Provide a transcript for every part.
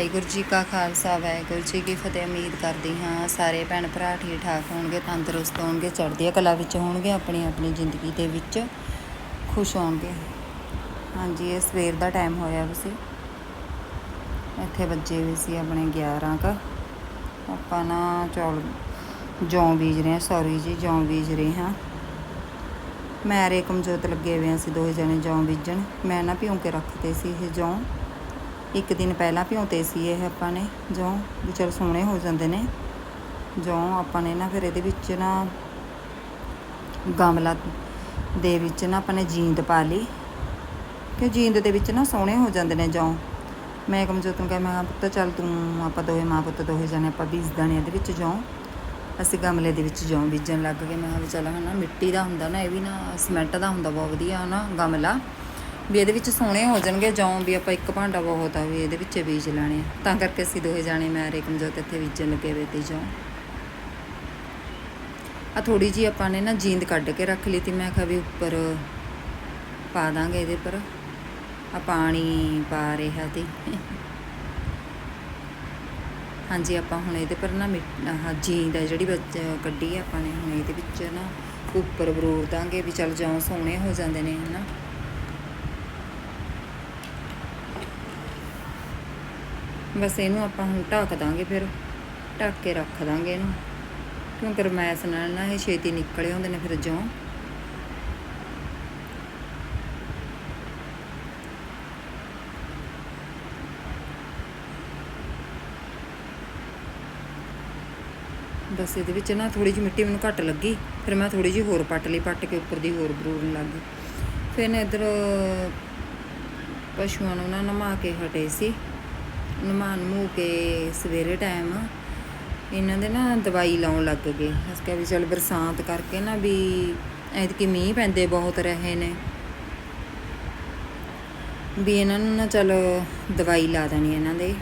ਵਾਹਿਗੁਰੂ ਜੀ ਕਾ ਖਾਲਸਾ, ਵਾਹਿਗੁਰੂ ਜੀ ਕੀ ਫਤਿਹ। ਉਮੀਦ ਕਰਦੀ ਹਾਂ ਸਾਰੇ ਭੈਣ ਭਰਾ ਠੀਕ ਠਾਕ ਹੋਣਗੇ, ਤੰਦਰੁਸਤ ਹੋਣਗੇ ਚੜ੍ਹਦੀ ਕਲਾ ਵਿੱਚ ਹੋਣਗੇ, ਆਪਣੀ ਆਪਣੀ ਜ਼ਿੰਦਗੀ ਦੇ ਵਿੱਚ ਖੁਸ਼ ਹੋਣਗੇ। ਹਾਂਜੀ, ਇਹ ਸਵੇਰ ਦਾ ਟਾਈਮ ਹੋਇਆ ਵੀ ਸੀ। ਇੱਥੇ ਵੱਜੇ ਵੀ ਸੀ ਆਪਣੇ 11 ਕ। ਆਪਾਂ ਨਾ ਚੌਲ ਜੌਂ ਬੀਜ ਰਹੇ ਹਾਂ ਸੌਰੀ ਜੀ, ਜੌਂ ਬੀਜ ਰਹੇ ਹਾਂ। ਮੈਂ ਰੇ ਕਮਜੋਤ ਲੱਗੇ ਹੋਏ ਸੀ ਦੋਹੇ ਜਣੇ ਜੌਂ ਬੀਜਣ। ਮੈਂ ਨਾ ਭਿਉਂ ਕੇ ਰੱਖਦੇ ਸੀ ਇਹ ਜੌਂ। ਇੱਕ ਦਿਨ ਪਹਿਲਾਂ ਭਿਉਂਤੇ ਸੀ ਇਹ ਆਪਾਂ ਨੇ ਜੌਂ ਵੀ ਚਲ ਸੋਹਣੇ ਹੋ ਜਾਂਦੇ ਨੇ ਜੌਂ ਆਪਾਂ ਨੇ ਨਾ ਫਿਰ ਇਹਦੇ ਵਿੱਚ ਨਾ ਗਮਲਾ ਦੇ ਵਿੱਚ ਨਾ ਆਪਾਂ ਨੇ ਜੀਂਦ ਪਾ ਲਈ ਕਿ ਜੀਂਦ ਦੇ ਵਿੱਚ ਨਾ ਸੋਹਣੇ ਹੋ ਜਾਂਦੇ ਨੇ ਜੌਂ ਮੈਂ ਕਮਜੋਤ ਨੂੰ ਕਿਹਾ, ਮੈਂ ਕਿਹਾ, ਪੁੱਤ ਚੱਲ ਤੂੰ, ਆਪਾਂ ਦੋਵੇਂ ਮਾਂ ਪੁੱਤ ਦੋਵੇਂ ਜਾਣੇ ਆਪਾਂ ਬੀਜ ਨੇ ਇਹਦੇ ਵਿੱਚ ਜੌਂ ਅਸੀਂ ਗਮਲੇ ਦੇ ਵਿੱਚ ਜੌਂ ਬੀਜਣ ਲੱਗ ਗਏ, ਮੈਂ ਕਿਹਾ ਵੀ ਚੱਲ ਹਨਾ, ਮਿੱਟੀ ਦਾ ਹੁੰਦਾ ਨਾ, ਇਹ ਵੀ ਨਾ, ਸਿਮੈਂਟ ਦਾ ਹੁੰਦਾ, ਬਹੁਤ ਵਧੀਆ ਨਾ ਗਮਲਾ। ਵੀ ਇਹਦੇ ਵਿੱਚ ਸੋਹਣੇ ਹੋ ਜਾਣਗੇ, ਜੌਂ ਵੀ ਆਪਾਂ ਇੱਕ ਭਾਂਡਾ ਬਹੁਤ ਆ ਵੀ ਇਹਦੇ ਵਿੱਚ ਬੀਜ ਲਾਣੇ ਆ। ਤਾਂ ਕਰਕੇ ਅਸੀਂ ਦੋਹੇ ਜਾਣੇ ਮੈਂ ਰੇ ਕਮਜੋਤ ਇੱਥੇ ਬੀਜਣ ਲੱਗੇ ਵੇ ਤੇ ਜੌਂ। ਆ ਥੋੜੀ ਜੀ ਆਪਾਂ ਨੇ ਨਾ ਜੀਂਦ ਕੱਢ ਕੇ ਰੱਖ ਲਈ ਤੀ, ਮੈਂ ਕਿਹਾ ਵੀ ਉੱਪਰ ਪਾ ਦਾਂਗੇ ਇਹਦੇ ਪਰ। ਆ ਪਾਣੀ ਪਾ ਰਿਹਾ ਤੇ। ਹਾਂਜੀ, ਆਪਾਂ ਹੁਣ ਇਹਦੇ ਪਰ ਨਾ ਮਿੱਟ- ਆਹ ਜੀਂਦ ਆ ਜਿਹੜੀ ਵਿੱਚ ਕੱਢੀ ਆਪਾਂ ਨੇ, ਹੁਣ ਇਹਦੇ ਵਿੱਚ ਨਾ ਉੱਪਰ ਬਰੂਰ ਦਾਂਗੇ ਵੀ ਚੱਲ ਜੌਂ ਸੋਹਣੇ ਹੋ ਜਾਂਦੇ ਨੇ, ਹਨਾ। ਬਸ ਇਹਨੂੰ ਆਪਾਂ ਹੁਣ ਢੱਕ ਦਾਂਗੇ ਫਿਰ, ਢੱਕ ਕੇ ਰੱਖ ਦਾਂਗੇ ਇਹਨੂੰ। ਕਿਉਂਕਿ ਰਮੈਸ ਨਾਲ ਨਾ ਇਹ ਛੇਤੀ ਨਿਕਲੇ ਹੁੰਦੇ ਨੇ ਫਿਰ ਜੌਂ। ਬਸ ਇਹਦੇ ਵਿੱਚ ਨਾ ਥੋੜੀ ਜਿਹੀ ਮਿੱਟੀ ਮੈਨੂੰ ਘੱਟ ਲੱਗੀ, ਫਿਰ ਮੈਂ ਥੋੜੀ ਜਿਹੀ ਹੋਰ ਪੱਟ ਲਈ, ਪੱਟ ਕੇ ਉੱਪਰ ਦੀ ਹੋਰ ਬਰੂਰਨ ਲੱਗ। ਗਈ ਫਿਰ ਨਾ ਇੱਧਰ ਪਸ਼ੂਆਂ ਨੂੰ ਨਾ ਨਮਾ ਕੇ ਹਟੇ ਸੀ। ਨਮਾ ਨੂੰ ਕੇ ਸਵੇਰੇ ਟਾਈਮ ਇਹਨਾਂ ਦੇ ਨਾ ਦਵਾਈ ਲਾਉਣ ਲੱਗ ਗਏ। ਅਸੀਂ ਕਿਹਾ ਵੀ ਚਲ ਬਰਸਾਤ ਕਰਕੇ ਨਾ ਵੀ ਐਤਕੀ ਮੀਂਹ ਪੈਂਦੇ ਬਹੁਤ ਰਹੇ ਨੇ। ਵੀ ਇਹਨਾਂ ਨੂੰ ਨਾ ਚਲ ਦਵਾਈ ਲਾ ਦੇਣੀ ਇਹਨਾਂ ਦੇ,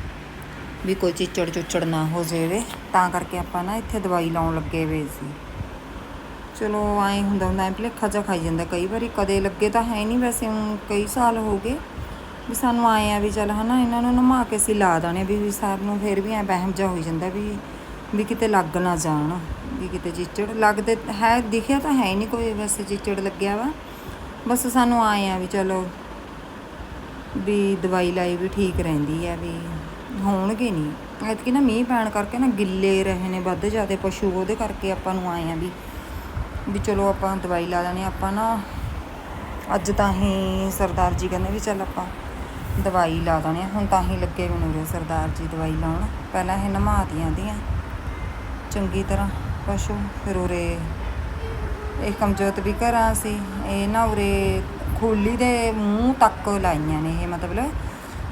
ਵੀ ਕੋਈ ਚਿੱਚੜ ਚੁੱਚੜ ਨਾ ਹੋ ਜਾਵੇ। ਤਾਂ ਕਰਕੇ ਆਪਾਂ ਨਾ ਇੱਥੇ ਦਵਾਈ ਲਾਉਣ ਲੱਗੇ ਵੇ ਸੀ। ਚਲੋ ਐਂ ਹੁੰਦਾ ਹੁੰਦਾ ਐ ਭਲੇਖਾ ਜਿਹਾ ਖਾਈ ਜਾਂਦਾ। ਕਈ ਵਾਰੀ ਕਦੇ ਲੱਗੇ ਤਾਂ ਹੈ ਨਹੀਂ ਵੈਸੇ ਕਈ ਸਾਲ ਹੋ ਗਏ। ਵੀ ਸਾਨੂੰ ਆਏ ਆ ਵੀ ਚੱਲ ਹਨਾ, ਇਹਨਾਂ ਨੂੰ ਨਮਾ ਕੇ ਅਸੀਂ ਲਾ ਦਾਣੇ ਵੀ ਵੀ ਸਾਰ ਨੂੰ ਫਿਰ ਵੀ ਐ ਬਹਿਮ ਜਿਹਾ ਹੋਈ ਜਾਂਦਾ ਵੀ ਵੀ ਕਿਤੇ ਲੱਗ ਨਾ ਜਾਣ, ਵੀ ਕਿਤੇ ਚਿੱਚੜ ਲੱਗਦੇ ਹੈ, ਦਿਖਿਆ ਤਾਂ ਹੈ ਨਹੀਂ ਕੋਈ ਵੈਸੇ ਚਿੱਚੜ ਲੱਗਿਆ ਵਾ। ਬਸ ਸਾਨੂੰ ਆਏ ਆ ਵੀ ਚਲੋ ਵੀ ਦਵਾਈ ਲਾਈ ਵੀ ਠੀਕ ਰਹਿੰਦੀ ਆ ਵੀ ਹੋਣਗੇ ਨਹੀਂ। ਐਤਕੀ ਨਾ ਮੀਂਹ ਪੈਣ ਕਰਕੇ ਨਾ ਗਿੱਲੇ ਰਹੇ ਨੇ ਵੱਧ ਜ਼ਿਆਦਾ ਪਸ਼ੂ, ਉਹਦੇ ਕਰਕੇ ਆਪਾਂ ਨੂੰ ਆਏ ਆ ਵੀ ਵੀ ਚਲੋ ਆਪਾਂ ਦਵਾਈ ਲਾ ਦੇਣੀ ਆਪਾਂ ਨਾ ਅੱਜ ਤਾਂ ਹੀ ਸਰਦਾਰ ਜੀ ਕਹਿੰਦੇ ਵੀ ਚੱਲ ਆਪਾਂ ਦਵਾਈ ਲਾ ਦੇਣੇ ਆ। ਹੁਣ ਤਾਂ ਹੀ ਲੱਗੇ ਮੈਨੂੰ ਸਰਦਾਰ ਜੀ ਦਵਾਈ ਲਾਉਣ। ਪਹਿਲਾਂ ਇਹ ਨਮਾਤੀਆਂ ਦੀਆਂ। ਚੰਗੀ ਤਰ੍ਹਾਂ ਪਸ਼ੂ, ਫਿਰ ਉਰੇ ਇਹ ਕਮਜੋਤ ਵੀ ਘਰਾਂ ਸੀ। ਇਹ ਨਾ ਉਰੇ ਖੁੱਲੀ ਦੇ ਮੂੰਹ ਤੱਕ ਲਾਈਆਂ ਨੇ ਇਹ ਮਤਲਬ।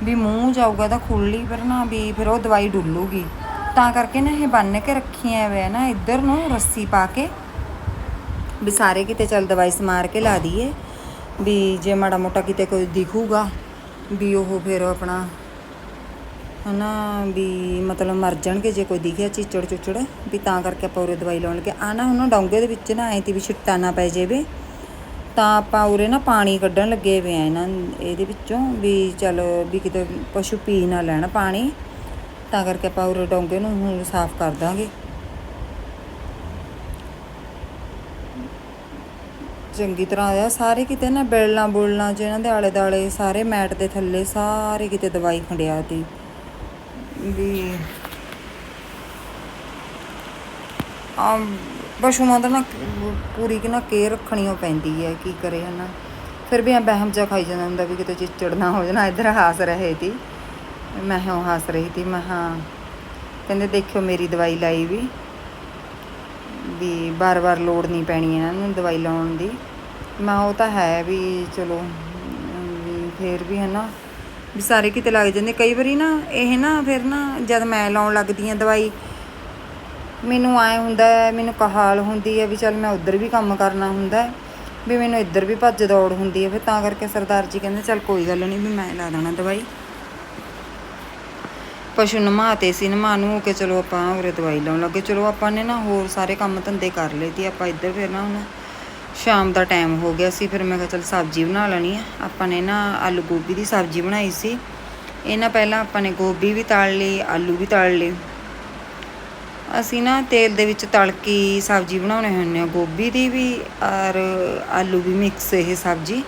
ਵੀ ਮੂੰਹ ਜਾਊਗਾ ਤਾਂ ਖੁੱਲੀ ਪਰ ਨਾ ਵੀ ਫਿਰ ਉਹ ਦਵਾਈ ਡੁੱਲੂਗੀ। ਤਾਂ ਕਰਕੇ ਨਾ ਇਹ ਬੰਨ ਕੇ ਰੱਖੀਆਂ ਵੇ ਨਾ, ਇੱਧਰ ਨੂੰ ਰੱਸੀ ਪਾ ਕੇ। ਵੀ ਸਾਰੇ ਕਿਤੇ ਚੱਲ ਦਵਾਈ ਸਮਾਰ ਕੇ ਲਾ ਦਈਏ। ਵੀ ਜੇ ਮਾੜਾ ਮੋਟਾ ਕਿਤੇ ਕੋਈ ਦਿਖੂਗਾ। ਵੀ ਉਹ ਫਿਰ ਆਪਣਾ ਹਨਾ ਵੀ ਮਤਲਬ ਮਰ ਜਾਣਗੇ ਜੇ ਕੋਈ ਦਿਖਿਆ ਚਿੱਚੜ ਚੁੱਚੜ, ਵੀ ਤਾਂ ਕਰਕੇ ਆਪਾਂ ਉਰੇ ਦਵਾਈ ਲਾਉਣ ਲੱਗੇ। ਆ ਨਾ ਹੁਣ ਡੋਂਗੇ ਦੇ ਵਿੱਚ ਨਾ ਐਂ ਤੀ ਵੀ ਛਿੱਟਾ ਨਾ ਪੈ ਜਾਵੇ, ਤਾਂ ਆਪਾਂ ਉਰੇ ਨਾ ਪਾਣੀ ਕੱਢਣ ਲੱਗੇ ਵੇ ਆ ਇਹਨਾਂ ਇਹਦੇ ਵਿੱਚੋਂ ਵੀ ਚਲ ਵੀ ਕਿਤੇ ਪਸ਼ੂ ਪੀ ਨਾ ਲੈਣ ਪਾਣੀ, ਤਾਂ ਕਰਕੇ ਆਪਾਂ ਉਰੇ ਡੋਂਗੇ ਨੂੰ ਹੁਣ ਸਾਫ਼ ਕਰ ਦਾਂਗੇ। ਚੰਗੀ ਤਰ੍ਹਾਂ ਆ ਸਾਰੇ ਕਿਤੇ ਨਾ ਬੇਲਾਂ ਬੁਲਣਾ, ਜਿਹਨਾਂ ਦੇ ਆਲੇ ਦਾਲੇ ਸਾਰੇ ਮੈਟ ਦੇ ਥੱਲੇ ਸਾਰੇ ਕਿਤੇ ਦਵਾਈ ਖੰਡਿਆ ਤੀ। ਵੀ ਆ ਪਸ਼ੂਆਂ ਦਾ ਨਾ ਪੂਰੀ ਕਿ ਨਾ ਕੇਅਰ ਰੱਖਣੀ ਓ ਪੈਂਦੀ ਹੈ ਕੀ ਕਰੇ ਹਨਾ। ਫਿਰ ਵੀ ਆ ਬਹਿਮ ਜਿਹਾ ਖਾਈ ਜਾਂਦਾ ਹੁੰਦਾ ਵੀ ਕਿਤੇ ਚਿੱਚੜ ਨਾ ਹੋ ਜਾਣਾ ਇੱਧਰ ਹਾਸ ਰਹੇ ਤੀ। ਮੈਂ ਹਾਂ ਹਾਸ ਰਹੀ ਤੀ, ਮੈਂ ਹਾਂ। ਕਹਿੰਦੇ ਦੇਖਿਓ ਮੇਰੀ ਦਵਾਈ ਲਾਈ ਵੀ। ਵੀ ਬਾਰ-ਬਾਰ ਲੋੜ ਨਹੀਂ ਪੈਣੀ ਇਹਨਾਂ ਨੂੰ ਦਵਾਈ ਲਾਉਣ ਦੀ। ਮੈਂ ਉਹ ਤਾਂ ਹੈ ਵੀ ਚਲੋ ਵੀ ਫੇਰ ਵੀ ਹੈ ਨਾ ਵੀ ਸਾਰੇ ਕਿਤੇ ਲੱਗ ਜਾਂਦੇ। ਕਈ ਵਾਰੀ ਨਾ ਇਹ ਨਾ ਫਿਰ ਨਾ ਜਦ ਮੈਂ ਲਾਉਣ ਲੱਗਦੀ ਆ ਦਵਾਈ, ਮੈਨੂੰ ਆਏ ਹੁੰਦਾ, ਮੈਨੂੰ ਕਹਾਲ ਹੁੰਦੀ ਹੈ ਵੀ ਚੱਲ ਮੈਂ ਉੱਧਰ ਵੀ ਕੰਮ ਕਰਨਾ ਹੁੰਦਾ, ਵੀ ਮੈਨੂੰ ਇੱਧਰ ਵੀ ਭੱਜ ਦੌੜ ਹੁੰਦੀ ਹੈ। ਫਿਰ ਤਾਂ ਕਰਕੇ ਸਰਦਾਰ ਜੀ ਕਹਿੰਦੇ, ਚੱਲ ਕੋਈ ਗੱਲ ਨਹੀਂ ਵੀ ਮੈਂ ਲਾ ਦੇਣਾ ਦਵਾਈ। ਪਸ਼ੂ ਨਮਾਤੇ ਸੀ ਨਮਾ ਨੂੰ ਕੇ ਚਲੋ ਆਪਾਂ ਉਰੇ ਦਵਾਈ ਲਾਉਣ ਲੱਗੇ। ਚਲੋ ਆਪਾਂ ਨੇ ਨਾ ਹੋਰ ਸਾਰੇ ਕੰਮ ਧੰਦੇ ਕਰ ਲਏ ਤੀ ਆਪਾਂ ਇੱਧਰ ਫਿਰ ਨਾ ਹੁਣ ਸ਼ਾਮ ਦਾ ਟਾਈਮ ਹੋ ਗਿਆ ਸੀ। ਫਿਰ ਮੈਂ ਕਿਹਾ ਚਲ ਸਬਜ਼ੀ ਬਣਾ ਲੈਣੀ ਆ। ਆਪਾਂ ਨੇ ਨਾ ਆਲੂ ਗੋਭੀ ਦੀ ਸਬਜ਼ੀ ਬਣਾਈ ਸੀ। ਇਹਨਾਂ ਪਹਿਲਾਂ ਆਪਾਂ ਨੇ ਗੋਭੀ ਵੀ ਤਲ ਲਈ, ਆਲੂ ਵੀ ਤਲ ਲਏ। ਅਸੀਂ ਨਾ ਤੇਲ ਦੇ ਵਿੱਚ ਤਲ ਸਬਜ਼ੀ ਬਣਾਉਣੇ ਹੁੰਦੇ ਆ। ਗੋਭੀ ਦੀ ਵੀ ਔਰ ਆਲੂ ਵੀ ਮਿਕਸ ਇਹ ਸਬਜ਼ੀ।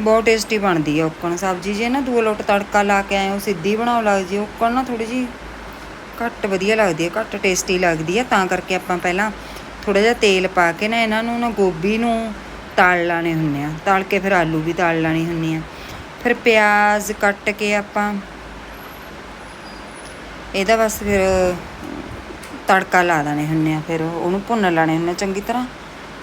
ਬਹੁਤ ਟੇਸਟੀ ਬਣਦੀ ਆ ਓਕਣ ਸਬਜ਼ੀ ਜੇ ਨਾ ਦੂਏ ਲੋਟ ਤੜਕਾ ਲਾ ਕੇ ਆਏ, ਉਹ ਸਿੱਧੀ ਬਣਾਉ ਲੱਗ ਜੀ ਉੱਕਣ ਨਾ ਥੋੜੀ ਜੀ ਘੱਟ ਵਧੀਆ ਲੱਗਦੀ ਹੈ ਘੱਟ ਟੇਸਟੀ ਲੱਗਦੀ ਹੈ ਤਾਂ ਕਰਕੇ ਆਪਾਂ ਪਹਿਲਾਂ ਥੋੜਾ ਜਿਹਾ ਤੇਲ ਪਾ ਕੇ ਨਾ ਇਹਨਾਂ ਨੂੰ ਨਾ ਗੋਭੀ ਨੂੰ ਤਲ ਲਾਣੇ ਹੁੰਦੇ ਆ। ਤਲ ਕੇ ਫਿਰ ਆਲੂ ਵੀ ਤਲ ਲਾਣੀ ਹੁੰਦੀ ਆ। ਫਿਰ ਪਿਆਜ਼ ਕੱਟ ਕੇ ਆਪਾਂ ਇਹਦਾ ਬਸ ਫਿਰ ਤੜਕਾ ਲਾ ਦੇਣੇ ਹੁੰਦੇ ਆ। ਫਿਰ ਉਹਨੂੰ ਭੁੰਨ ਲਾਣੇ ਹੁੰਦੇ ਆ ਚੰਗੀ ਤਰ੍ਹਾਂ।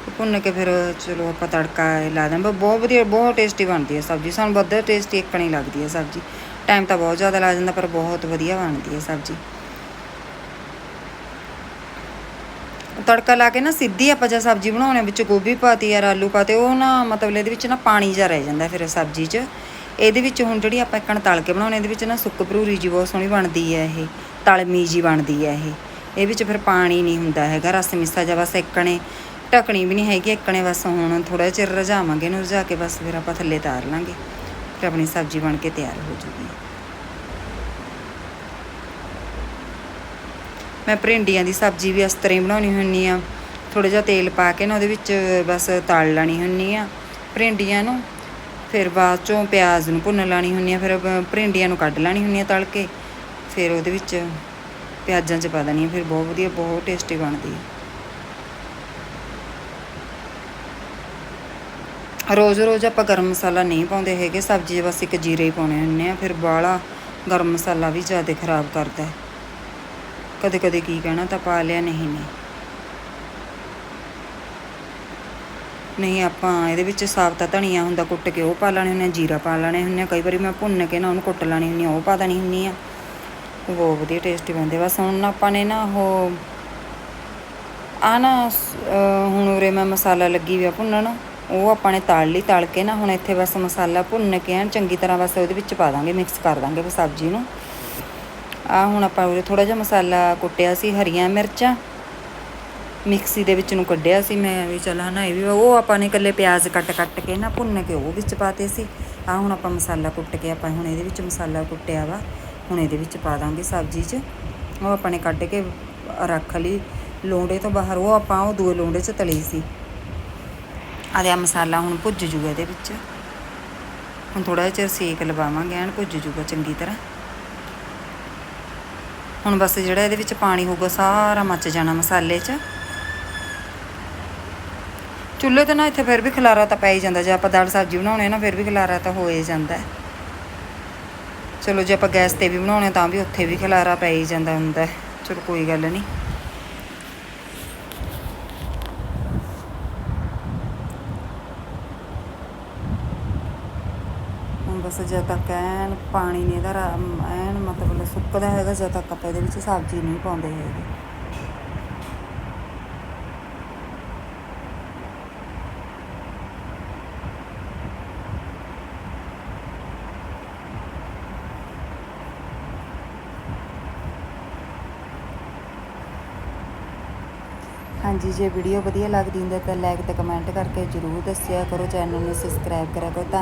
ਭੁੰਨ ਕੇ ਫਿਰ ਚਲੋ ਆਪਾਂ ਤੜਕਾ ਲਾ ਦਿੰਦੇ ਹਾਂ। ਬਹੁਤ ਵਧੀਆ, ਬਹੁਤ ਟੇਸਟੀ ਬਣਦੀ ਹੈ ਸਬਜ਼ੀ। ਸਾਨੂੰ ਵੱਧ ਟੇਸਟੀ ਇੱਕ ਨਹੀਂ ਲੱਗਦੀ ਹੈ ਸਬਜ਼ੀ। ਟਾਈਮ ਤਾਂ ਬਹੁਤ ਜ਼ਿਆਦਾ ਲੱਗ ਜਾਂਦਾ, ਪਰ ਬਹੁਤ ਵਧੀਆ ਬਣਦੀ ਹੈ ਸਬਜ਼ੀ। ਤੜਕਾ ਲਾ ਕੇ ਨਾ ਸਿੱਧੀ ਆਪਾਂ ਜੇ ਸਬਜ਼ੀ ਬਣਾਉਣੇ ਵਿੱਚ ਗੋਭੀ ਪਾਤੀ ਯਾਰ ਆਲੂ ਪਾਤੇ, ਉਹ ਨਾ ਮਤਲਬ ਇਹਦੇ ਵਿੱਚ ਨਾ ਪਾਣੀ ਜਿਹਾ ਰਹਿ ਜਾਂਦਾ ਫਿਰ ਸਬਜ਼ੀ 'ਚ। ਇਹਦੇ ਵਿੱਚ ਹੁਣ ਜਿਹੜੀ ਆਪਾਂ ਇੱਕਣ ਤਲ ਕੇ ਬਣਾਉਣੇ ਇਹਦੇ ਵਿੱਚ ਨਾ ਸੁੱਕ ਭਰੂਰੀ ਜੀ ਬਹੁਤ ਸੋਹਣੀ ਬਣਦੀ ਹੈ ਇਹ ਤਲਮੀ ਜੀ ਬਣਦੀ ਹੈ ਇਹ। ਇਹ ਵਿੱਚ ਫਿਰ ਪਾਣੀ ਨਹੀਂ ਹੁੰਦਾ ਹੈਗਾ, ਰਸ ਮਿੱਸਾ ਜਿਹਾ ਬਸ ਇੱਕਣੇ ਢਕਣੀ ਵੀ ਨਹੀਂ ਹੈਗੀ, ਇੱਕਣੇ ਬਸ ਹੁਣ ਥੋੜਾ ਚਿਰ ਰਝਾਵਾਂਗੇ ਇਹਨੂੰ ਰਝਾ ਕੇ ਬਸ ਫਿਰ ਆਪਾਂ ਥੱਲੇ ਤਾਰ ਲਾਂਗੇ। ਫਿਰ ਆਪਣੀ ਸਬਜ਼ੀ ਬਣ ਕੇ ਤਿਆਰ ਹੋ ਜੂਗੀ। ਮੈਂ ਭਿੰਡੀਆਂ ਦੀ ਸਬਜ਼ੀ ਵੀ ਇਸ ਤਰ੍ਹਾਂ ਹੀ ਬਣਾਉਣੀ ਹੁੰਨੀ ਆ। ਥੋੜਾ ਜਿਹਾ ਤੇਲ ਪਾ ਕੇ ਨਾ ਉਹਦੇ ਵਿੱਚ ਬਸ ਤਲ ਲੈਣੀ ਹੁੰਨੀ ਆ ਭਿੰਡੀਆਂ ਨੂੰ। ਫਿਰ ਬਾਅਦ ਚੋਂ ਪਿਆਜ਼ ਨੂੰ ਭੁੰਨ ਲੈਣੀ ਹੁੰਨੀ ਆ, ਫਿਰ ਬ- ਨੂੰ ਕੱਢ ਲੈਣੀ ਹੁੰਨੀ ਆ ਤਲ ਕੇ। ਫਿਰ ਉਹਦੇ ਵਿੱਚ ਪਿਆਜ਼ਾਂ 'ਚ ਪਾ ਦੇਣੀ ਫਿਰ ਬਹੁਤ ਵਧੀਆ, ਬਹੁਤ ਟੇਸਟੀ ਬਣਦੀ ਹੈ ਰੋਜ਼ ਰੋਜ਼ ਆਪਾਂ ਗਰਮ ਮਸਾਲਾ ਨਹੀਂ ਪਾਉਂਦੇ ਹੈਗੇ, ਸਬਜ਼ੀ 'ਚ ਬਸ ਇੱਕ ਜੀਰੇ ਹੀ ਪਾਉਣੇ ਹੁੰਦੇ ਆ, ਫਿਰ ਬਾਹਲਾ ਗਰਮ ਮਸਾਲਾ ਵੀ ਜ਼ਿਆਦਾ ਖਰਾਬ ਕਰਦਾ ਹੈ। ਕਦੇ ਕਦੇ ਕੀ ਕਹਿਣਾ, ਤਾਂ ਪਾ ਲਿਆ ਨਹੀਂ ਨਹੀਂ ਨਹੀਂ, ਆਪਾਂ ਇਹਦੇ ਵਿੱਚ ਸਾਬਤਾ ਧਨੀਆ ਹੁੰਦਾ ਕੁੱਟ ਕੇ ਉਹ ਪਾ ਲੈਣੇ ਹੁੰਦੇ ਆ, ਜੀਰਾ ਪਾ ਲੈਣੇ ਹੁੰਦੇ ਆ, ਕਈ ਵਾਰੀ ਮੈਂ ਭੁੰਨ ਕੇ ਨਾ ਉਹਨੂੰ ਕੁੱਟ ਲੈਣੀ ਹੁੰਦੀ ਆ, ਉਹ ਪਾ ਦੇਣੀ ਹੁੰਦੀ ਆ। ਬਹੁਤ ਵਧੀਆ ਟੇਸਟੀ ਬਣਦੇ ਬਸ ਹੁਣ ਆਪਾਂ ਨੇ ਨਾ ਉਹ ਆ ਨਾ ਹੁਣ ਉਰੇ ਮੈਂ ਮਸਾਲਾ ਲੱਗੀ ਹੋਇਆ ਆ ਭੁੰਨਣ। ਉਹ ਆਪਾਂ ਨੇ ਤਾਲ ਲਈ, ਤਲ ਕੇ ਨਾ, ਹੁਣ ਇੱਥੇ ਬਸ ਮਸਾਲਾ ਭੁੰਨ ਕੇ ਐਨ ਚੰਗੀ ਤਰ੍ਹਾਂ ਬਸ ਉਹਦੇ ਵਿੱਚ ਪਾ ਦਾਂਗੇ ਮਿਕਸ ਕਰ ਦਾਂਗੇ ਬਸ ਸਬਜ਼ੀ ਨੂੰ। ਆ ਹੁਣ ਆਪਾਂ ਉਹ ਥੋੜਾ ਜਿਹਾ ਮਸਾਲਾ ਕੁੱਟਿਆ ਸੀ, ਹਰੀਆਂ ਮਿਰਚਾਂ। ਮਿਕਸੀ ਦੇ ਵਿੱਚ ਨੂੰ ਕੱਢਿਆ ਸੀ ਮੈਂ ਵੀ, ਚੱਲ ਹਨਾ, ਇਹ ਵੀ ਉਹ ਆਪਾਂ ਨੇ ਇਕੱਲੇ ਪਿਆਜ਼ ਕੱਟ ਕੱਟ ਕੇ ਨਾ ਭੁੰਨ ਕੇ ਉਹ ਵਿੱਚ ਪਾਤੇ ਸੀ। ਆ ਹੁਣ ਆਪਾਂ ਮਸਾਲਾ ਕੁੱਟ ਕੇ ਆਪਾਂ ਹੁਣ ਇਹਦੇ ਵਿੱਚ ਮਸਾਲਾ ਕੁੱਟਿਆ ਵਾ, ਹੁਣ ਇਹਦੇ ਵਿੱਚ ਪਾ ਦਾਂਗੇ ਸਬਜ਼ੀ 'ਚ। ਉਹ ਆਪਾਂ ਨੇ ਕੱਢ ਕੇ ਰੱਖ ਲਈ ਲੋਂਡੇ ਤੋਂ ਬਾਹਰ, ਉਹ ਆਪਾਂ ਉਹ ਦੂਏ ਲੋਂਡੇ 'ਚ ਤਲੀ ਸੀ। ਆਦੇ ਆ ਮਸਾਲਾ ਹੁਣ ਭੁੱਜ ਜੂਗਾ ਇਹਦੇ ਵਿੱਚ। ਹੁਣ ਥੋੜਾ ਜਿਹਾ ਚਿਰ ਸੇਕ ਲਵਾਵਾਂਗੇ, ਐਨ ਭੁੱਜ ਜੂਗਾ ਚੰਗੀ ਤਰ੍ਹਾਂ। ਹੁਣ ਬਸ ਜਿਹੜਾ ਇਹਦੇ ਵਿੱਚ ਪਾਣੀ ਹੋਊਗਾ, ਸਾਰਾ ਮੱਚ ਜਾਣਾ ਮਸਾਲੇ 'ਚ। ਚੁੱਲ੍ਹੇ ਤੇ ਨਾ ਇੱਥੇ ਫਿਰ ਵੀ ਖਲਾਰਾ ਤਾਂ ਪੈ ਹੀ ਜਾਂਦਾ। ਜੇ ਆਪਾਂ ਦਾਲ ਸਬਜ਼ੀ ਬਣਾਉਣੇ ਨਾ, ਫਿਰ ਵੀ ਖਲਾਰਾ ਤਾਂ ਹੋ ਹੀ ਜਾਂਦਾ। ਹੈ ਚਲੋ ਜੇ ਆਪਾਂ ਗੈਸ ਤੇ ਵੀ ਬਣਾਉਣੇ ਤਾਂ ਵੀ ਉੱਥੇ ਵੀ ਖਲਾਰਾ ਪੈ ਹੀ ਜਾਂਦਾ ਹੁੰਦਾ। ਚਲੋ ਕੋਈ ਗੱਲ ਨਹੀਂ। ਬਸ ਜਦ ਤੱਕ ਐਨ ਪਾਣੀ ਨਹੀਂ ਇਹਦਾ ਰਾ- ਐਨ ਮਤਲਬ ਸੁੱਕਦਾ ਹੈਗਾ, ਜਦ ਤੱਕ ਆਪਾਂ ਇਹਦੇ ਵਿੱਚ ਸਬਜ਼ੀ ਨਹੀਂ ਪਾਉਂਦੇ ਹੈਗੇ। ਹਾਂਜੀ, ਜੇ ਵੀਡੀਓ ਵਧੀਆ ਲੱਗਦੀ ਹੁੰਦੀ ਹੈ ਤਾਂ ਲਾਈਕ ਤੇ ਕਮੈਂਟ ਕਰਕੇ ਜਰੂਰ ਦੱਸਿਆ ਕਰੋ, ਚੈਨਲ ਨੂੰ ਸਬਸਕ੍ਰਾਈਬ ਕਰਿਆ ਕਰੋ। ਧੰਨ-